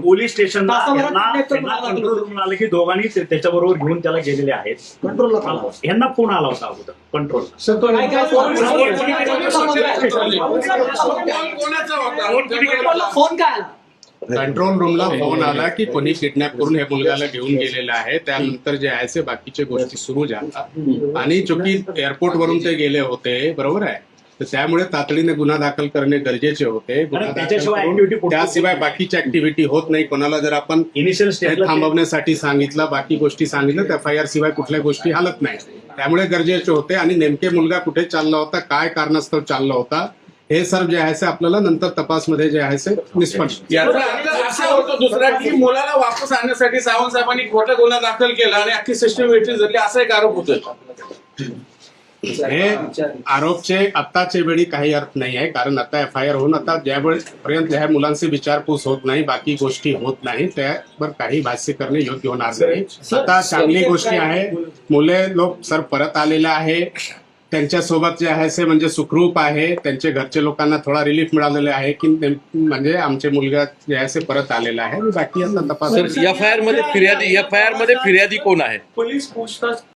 Police control room आले की दोघांनी त्याच्याबरोबर घेऊन त्याला गेलेले आहेत. कंट्रोलला हा, यांना फोन आला होता अगोदर कंट्रोल फोन कोणाचा होता? फोन काय आला? कंट्रोल रूमला फोन आला की कोणी किडनॅप करून हे मुलगाला घेऊन गेलेलं आहे. त्यानंतर जे आहे ते बाकीच्या गोष्टी सुरू झाल्या. आणि चुकी एअरपोर्ट वरून ते गेले होते. बरोबर आहे? तर त्यामुळे तातडीने गुन्हा दाखल करणे गरजेचे होते. गुन्हा दाखल त्याच्याशिवाय करून activity पुढची- त्याशिवाय बाकीची ऍक्टिव्हिटी होत नाही. कोणाला जर आपण इनिशियल ते स्टेजला थांबवण्यासाठी सांगितलं बाकी गोष्टी सांगितलं तर एफ आय आर शिवाय कुठल्या गोष्टी हालत नाही. त्यामुळे गरजेचे होते आणि नेमके मुलगा कुठे चालला होता काय कारणास्तव चालला होता हे सर्व जे आहे ते आपल्याला नंतर तपासमध्ये जे आहे ते निष्पन्न याचा अर्थ असा होतो दुसरा की मुलाला वापस आणण्यासाठी सावंत साहेबांनी खोटा गुन्हा दाखल केला आणि अख्खी सिस्टम वेटली झाली असा एक आरोप होतोय. हे आरोपचे आत्ताच्या वेळी काही अर्थ नाही आहे कारण आता एफ आय आर होऊन आता ज्यावेळेस पर्यंत ह्या मुलांची विचारपूस होत नाही बाकी गोष्टी होत नाही त्यावर काही भाष्य करणे योग्य होणार नाही. आता चांगली गोष्टी आहे मुले लोक सर परत आलेले आहे त्यांच्यासोबत जे आहे ते म्हणजे सुखरूप आहे त्यांचे घरचे लोकांना थोडा रिलीफ मिळालेला आहे की म्हणजे आमचे मुलगा जे आहे ते परत आलेला आहे बाकी आता तपास एफ आय आरमध्ये फिर्यादी एफ आय आरमध्ये फिर्यादी कोण आहे? पोलीस पूछताछ